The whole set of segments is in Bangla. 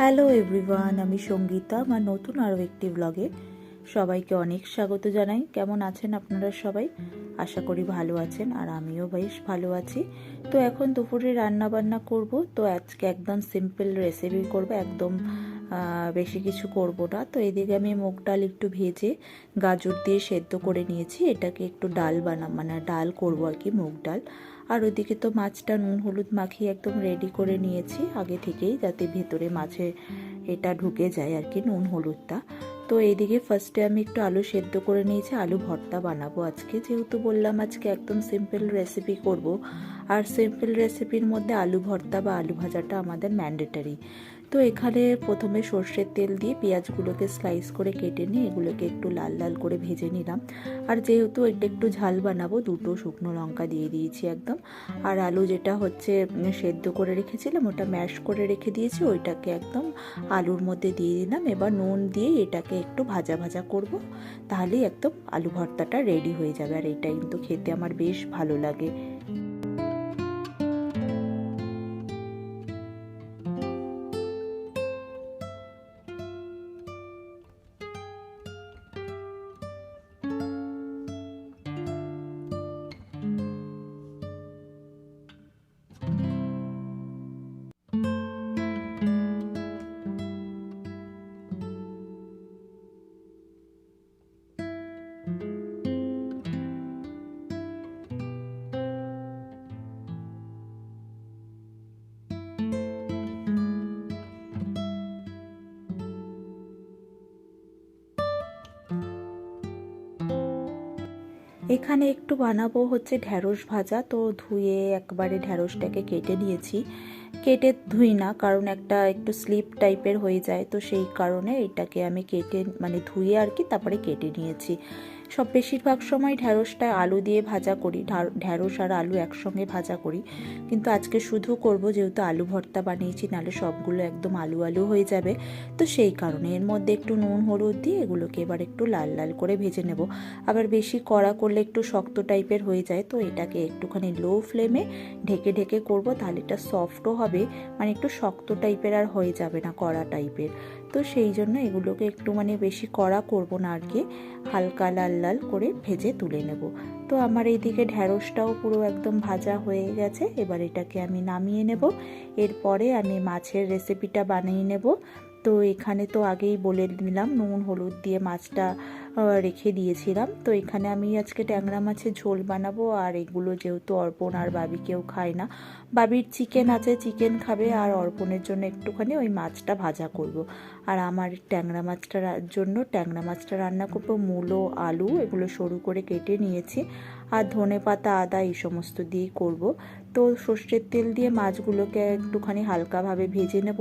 হ্যালো এভরিওয়ান আমি সঙ্গীতা, আমার নতুন আরও একটি ব্লগে সবাইকে অনেক স্বাগত জানাই। কেমন আছেন আপনারা সবাই? আশা করি ভালো আছেন আর আমিও বেশ ভালো আছি। তো এখন দুপুরে রান্না বান্না করব। তো আজকে একদম সিম্পল রেসিপি করব, একদম বেশি কিছু করব না। তো এদিকে আমি মুগ ডাল একটু ভেজে গাজর দিয়ে সেদ্ধ করে নিয়েছি। এটাকে একটু ডাল বানা মানে ডাল করব আর কি, মুগ ডাল। আর ওদিকে তো মাছটা নুন, হলুদ মাখিয়ে একদম রেডি করে নিয়েছি। আগে থেকেই যাতে ভেতরে মাছে এটা ঢুকে যায় আর কি, নুন, হলুদটা। তো এইদিকে ফার্স্টে আমি একটু আলু সেদ্ধ করে নিয়েছি, আলু ভর্তা বানাবো আজকে। যেহেতু বললাম আজকে একদম সিম্পল রেসিপি করব, আর সিম্পল রেসিপির মধ্যে আলু ভর্তা বা আলু ভাজাটা আমাদের ম্যান্ডেটারি তো এখানে প্রথমে সর্ষের তেল দিয়ে পেঁয়াজগুলোকে স্লাইস করে কেটে নিয়ে এগুলোকে একটু লাল লাল করে ভেজে নিলাম। আর যেহেতু এটা একটু ঝাল বানাবো, দুটো শুকনো লঙ্কা দিয়ে দিয়েছি একদম। আর আলু যেটা হচ্ছে সেদ্ধ করে রেখেছিলাম, ওটা ম্যাশ করে রেখে দিয়েছি, ওইটাকে একদম আলুর মধ্যে দিয়ে দিলাম। এবার নুন দিয়ে এটাকে একটু ভাজা ভাজা করব, তাহলেই একদম আলু ভর্তাটা রেডি হয়ে যাবে। আর এটা কিন্তু খেতে আমার বেশ ভালো লাগে। এখানে একটু বানাবো হচ্ছে ঢ্যাঁড়স ভাজা। তো ধুয়ে একবারে ঢ্যাঁড়সটাকে কেটে নিয়েছি। কেটে ধুই না, কারণ একটা একটু স্লিপ টাইপের হয়ে যায়। তো সেই কারণে এটাকে আমি কেটে মানে ধুয়ে আর কি তারপরে কেটে নিয়েছি। সব বেশিরভাগ সময় ঢ্যাঁড়সটা আলু দিয়ে ভাজা করি। ঢ্যাঁড়স আর আলু একসঙ্গে ভাজা করি। কিন্তু আজকে শুধু করব যেহেতু আলু ভর্তা বানিয়েছি, নাহলে সবগুলো একদম আলু আলু হয়ে যাবে। তো সেই কারণে এর মধ্যে একটু নুন, হলুদ দিয়ে এগুলোকে এবার একটু লাল লাল করে ভেজে নেব। আবার বেশি কড়া করলে একটু শক্ত টাইপের হয়ে যায়, তো এটাকে একটুখানি লো ফ্লেমে ঢেকে ঢেকে করব, তাহলে এটা সফটও হবে। মানে একটু শক্ত টাইপের আর হয়ে যাবে না, কড়া টাইপের। তো সেই জন্য এগুলোকে একটু মানে বেশি কড়া করব না আর কি। হালকা লাল লাল করে ভেজে তুলে নেব। তো আমার এইদিকে ঢ্যাঁড়সটাও পুরো একদম ভাজা হয়ে গেছে। এবার এটাকে আমি নামিয়ে নেব। এরপরে আমি মাছের রেসিপিটা বানিয়ে নেব। তো এখানে তো আগেই বলে নিলাম নুন, হলুদ দিয়ে মাছটা রেখে দিয়েছিলাম। তো এখানে আমি আজকে ট্যাংরা মাছের ঝোল বানাবো, আর এগুলো যেহেতু অর্পণ আর বাবি কেউ খায় না। বাবির চিকেন আছে, চিকেন খাবে, আর অর্পণের জন্য একটুখানি ওই মাছটা ভাজা করব। আর আমার ট্যাংরা মাছটার জন্য ট্যাংরা মাছটা রান্না করব, মূলো, আলু, এগুলো সরু করে কেটে নিয়েছি। আর ধনে পাতা আদা, এই সমস্ত দিয়েই করব। তো সর্ষের তেল দিয়ে মাছগুলোকে একটুখানি হালকাভাবে ভেজে নেব।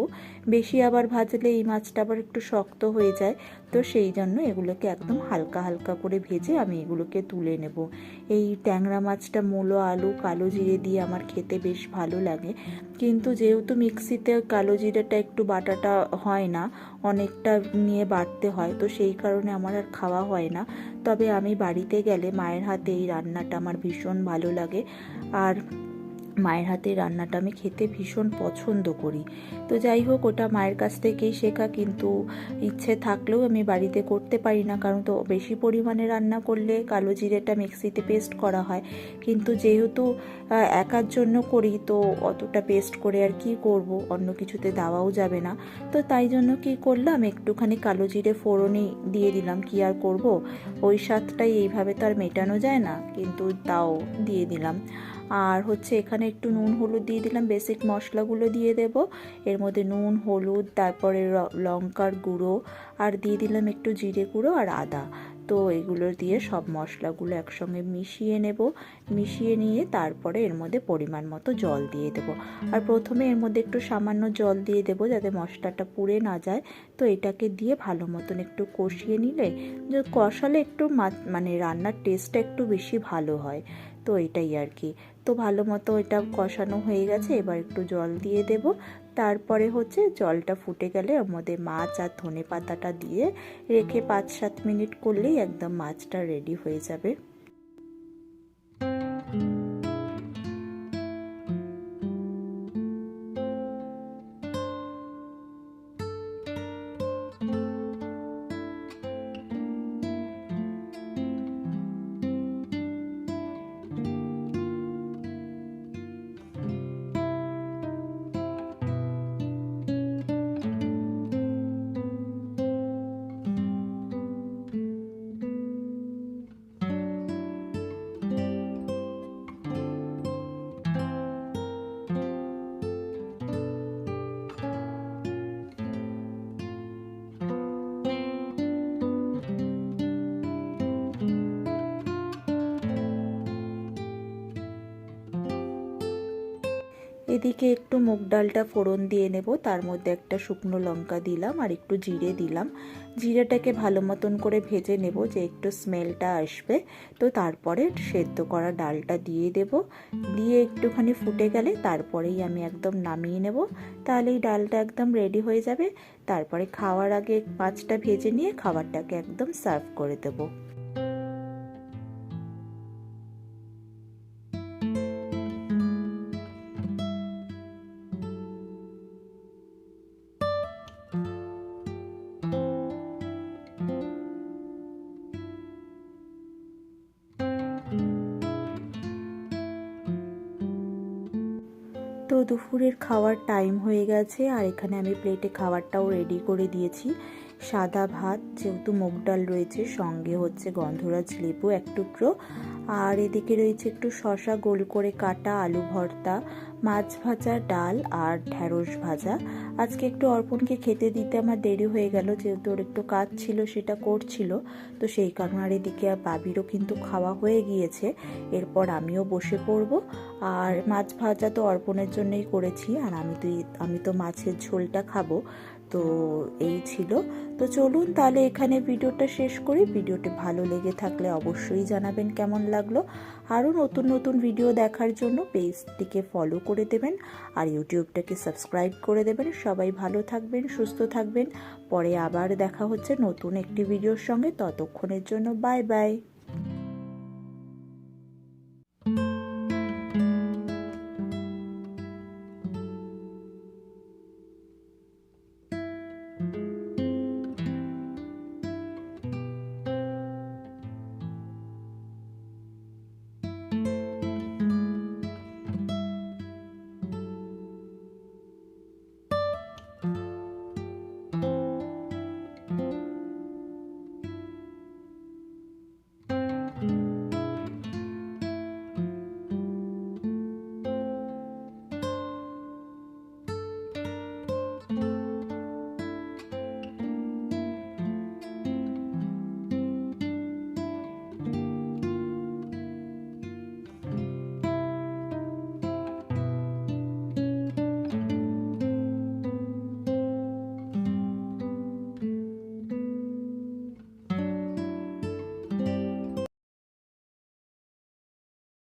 বেশি আবার ভাজলে এই মাছটা আবার একটু শক্ত হয়ে যায়। তো সেই জন্য এগুলোকে একদম হালকা হালকা করে ভেজে আমি এগুলোকে তুলে নেব। এই ট্যাংরা মাছটা মূলো, আলু, কালো জিরে দিয়ে আমার খেতে বেশ ভালো লাগে। কিন্তু যেহেতু মিক্সিতে কালো জিরেটা একটু বাটাটা হয় না, অনেকটা নিয়ে বাটতে হয়, তো সেই কারণে আমার আর খাওয়া হয় না। তবে আমি বাড়িতে গেলে মায়ের হাতে এই রান্নাটা আমার ভীষণ ভালো লাগে। আর মায়ের হাতে রান্নাটা আমি খেতে ভীষণ পছন্দ করি। তো যাই হোক, ওটা মায়ের কাছ থেকেই শেখা, কিন্তু ইচ্ছে থাকলেও আমি বাড়িতে করতে পারি না, কারণ তো বেশি পরিমাণে রান্না করলে কালো জিরেটা মিক্সিতে পেস্ট করা হয়। কিন্তু যেহেতু একার জন্য করি, তো অতটা পেস্ট করে আর কি করব, অন্য কিছুতে দেওয়াও যাবে না। তো তাই জন্য কি করলাম, একটুখানি কালো জিরে ফোড়নি দিয়ে দিলাম, কি আর করব? ওই স্বাদটাই এইভাবে তো আর মেটানো যায় না, কিন্তু তাও দিয়ে দিলাম। আর হচ্ছে এখানে একটু নুন, হলুদ দিয়ে দিলাম, বেসিক মশলাগুলো দিয়ে দেব। এর মধ্যে নুন, হলুদ, তারপরে লঙ্কার গুঁড়ো, আর দিয়ে দিলাম একটু জিরে গুঁড়ো আর আদা। তো এগুলো দিয়ে সব মশলাগুলো একসঙ্গে মিশিয়ে নেব। মিশিয়ে নিয়ে তারপরে এর মধ্যে পরিমাণ মতো জল দিয়ে দেব। আর প্রথমে এর মধ্যে একটু সামান্য জল দিয়ে দেব যাতে মশলাটা পুড়ে না যায়। তো এটাকে দিয়ে ভালো মতন একটু কষিয়ে নিলে কষালে একটু মানে রান্নার টেস্টটা একটু বেশি ভালো হয়। তো এটাই আর কি। তো ভালো মতো এটা কষানো হয়ে গেছে, এবার একটু জল দিয়ে দেব। তারপরে হচ্ছে জলটা ফুটে গেলে আমাদের মাছ আর ধনে পাতাটা দিয়ে রেখে পাঁচ সাত মিনিট করলেই একদম মাছটা রেডি হয়ে যাবে। এদিকে একটু মুগ ডালটা ফোড়ন দিয়ে নেব, তার মধ্যে একটা শুকনো লঙ্কা দিলাম আর একটু জিরে দিলাম। জিরেটাকে ভালো মতন করে ভেজে নেব যে একটু স্মেলটা আসবে। তো তারপরে সেদ্ধ করা ডালটা দিয়ে দেব। দিয়ে একটুখানি ফুটে গেলে তারপরেই আমি একদম নামিয়ে নেব। তাহলে এই ডালটা একদম রেডি হয়ে যাবে। তারপরে খাওয়ার আগে মাছটা ভেজে নিয়ে খাবারটাকে একদম সার্ভ করে দেবো। দুপুরের খাওয়ার টাইম হয়ে গেছে আর এখানে আমি প্লেটে খাবারটাও রেডি করে দিয়েছি। সাদা ভাত, যেহেতু মুগ ডাল রয়েছে, সঙ্গে হচ্ছে গন্ধরাজ লেবু, এক টুকরো। আর এদিকে রয়েছে একটু শশা গোল করে কাটা আলু ভর্তা, মাছ ভাজা, ডাল আর ঢ্যাঁড়স ভাজা। আজকে একটু অর্পণকে খেতে দিতে আমার দেরি হয়ে গেল, যেহেতু ওর একটু কাজ ছিল, সেটা করছিল। তো সেই কারণে আর এদিকে বাবিরও কিন্তু খাওয়া হয়ে গিয়েছে। এরপর আমিও বসে পড়ব। আর মাছ ভাজা তো অর্পণের জন্যই করেছি, আর আমি তো আমি তো মাছের ঝোলটা খাব। তো এই ছিল। তো চলুন তাহলে এখানে ভিডিওটা শেষ করি। ভিডিওটি ভালো লেগে থাকলে অবশ্যই জানাবেন কেমন লাগল। আরও নতুন নতুন ভিডিও দেখার জন্য পেজটিকে ফলো করে দেবেন আর ইউটিউবটাকে সাবস্ক্রাইব করে দেবেন। সবাই ভালো থাকবেন, সুস্থ থাকবেন। পরে আবার দেখা হচ্ছে নতুন একটি ভিডিওর সঙ্গে। ততক্ষণের জন্য বাই বাই